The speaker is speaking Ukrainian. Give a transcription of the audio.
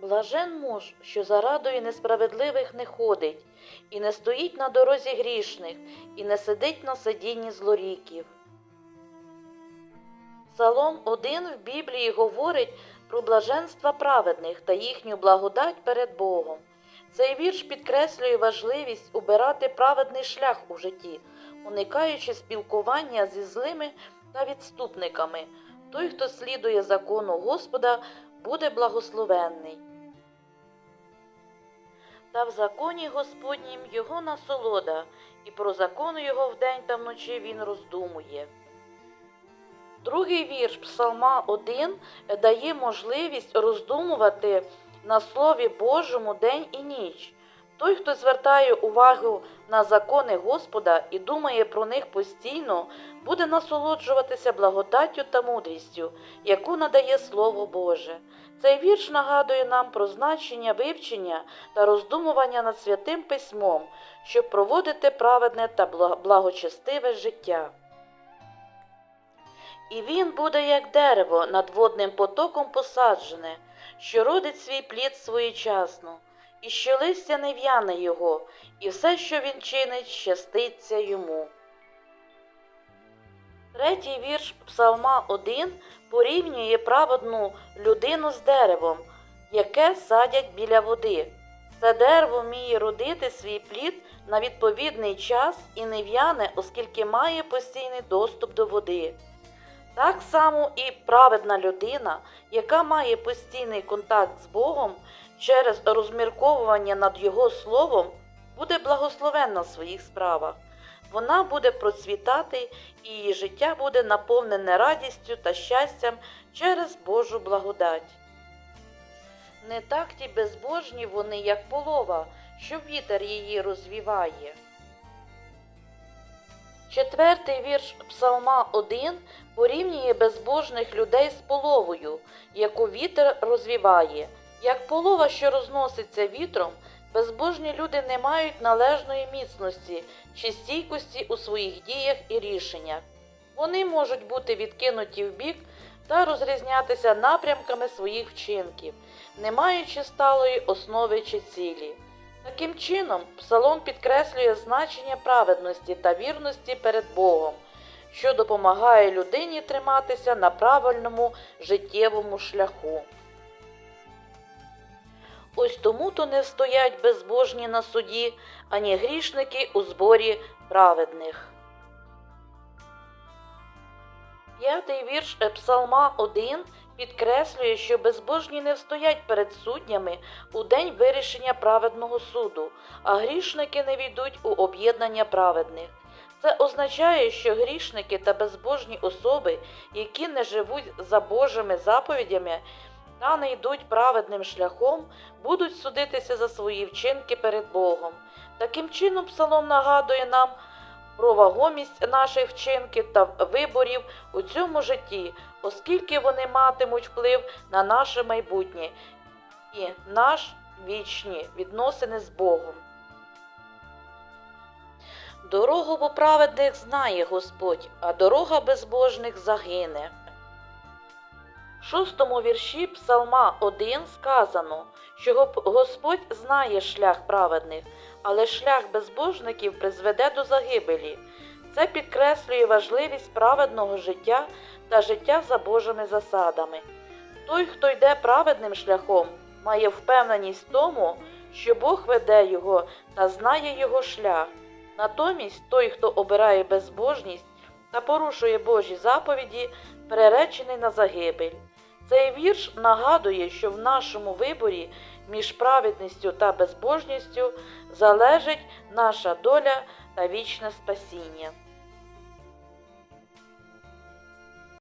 Блажен муж, що за радою несправедливих не ходить, і не стоїть на дорозі грішних, і не сидить на сидінні злоріків. Псалом 1 в Біблії говорить про блаженства праведних та їхню благодать перед Богом. Цей вірш підкреслює важливість обирати праведний шлях у житті, уникаючи спілкування зі злими та відступниками. Той, хто слідує закону Господа, буде благословенний. Та в законі Господнім його насолода, і про закон його вдень та вночі він роздумує. Другий вірш Псалма 1 дає можливість роздумувати на Слові Божому день і ніч. Той, хто звертає увагу на закони Господа і думає про них постійно, буде насолоджуватися благодаттю та мудрістю, яку надає Слово Боже. Цей вірш нагадує нам про значення вивчення та роздумування над святим письмом, щоб проводити праведне та благочестиве життя. І він буде як дерево над водним потоком посаджене, що родить свій плід своєчасно, і що листя не в'яне його, і все, що він чинить, щаститься йому. Третій вірш Псалма 1 порівнює праведну людину з деревом, яке садять біля води. Це дерево вміє родити свій плід на відповідний час і не в'яне, оскільки має постійний доступ до води. Так само і праведна людина, яка має постійний контакт з Богом через розмірковування над Його Словом, буде благословенна в своїх справах. Вона буде процвітати і її життя буде наповнене радістю та щастям через Божу благодать. Не так ті безбожні вони, як полова, що вітер її розвіває. Четвертий вірш Псалма 1 порівнює безбожних людей з половою, яку вітер розвіває. Як полова, що розноситься вітром, безбожні люди не мають належної міцності чи стійкості у своїх діях і рішеннях. Вони можуть бути відкинуті вбік та розрізнятися напрямками своїх вчинків, не маючи сталої основи чи цілі. Таким чином, псалом підкреслює значення праведності та вірності перед Богом, що допомагає людині триматися на правильному життєвому шляху. Ось тому то не стоять безбожні на суді, ані грішники у зборі праведних. П'ятий вірш Псалма 1 підкреслює, що безбожні не встоять перед суддями у день вирішення праведного суду, а грішники не війдуть у об'єднання праведних. Це означає, що грішники та безбожні особи, які не живуть за Божими заповідями та не йдуть праведним шляхом, будуть судитися за свої вчинки перед Богом. Таким чином, Псалом нагадує нам про вагомість наших вчинків та виборів у цьому житті, оскільки вони матимуть вплив на наше майбутнє і наш вічні відносини з Богом. Дорогу бо праведних знає Господь, а дорога безбожних загине. Шостому вірші Псалма 1 сказано, що Господь знає шлях праведних, але шлях безбожників призведе до загибелі. Це підкреслює важливість праведного життя та життя за Божими засадами. Той, хто йде праведним шляхом, має впевненість в тому, що Бог веде його та знає його шлях. Натомість той, хто обирає безбожність та порушує Божі заповіді, переречений на загибель. Цей вірш нагадує, що в нашому виборі між праведністю та безбожністю залежить наша доля та вічне спасіння.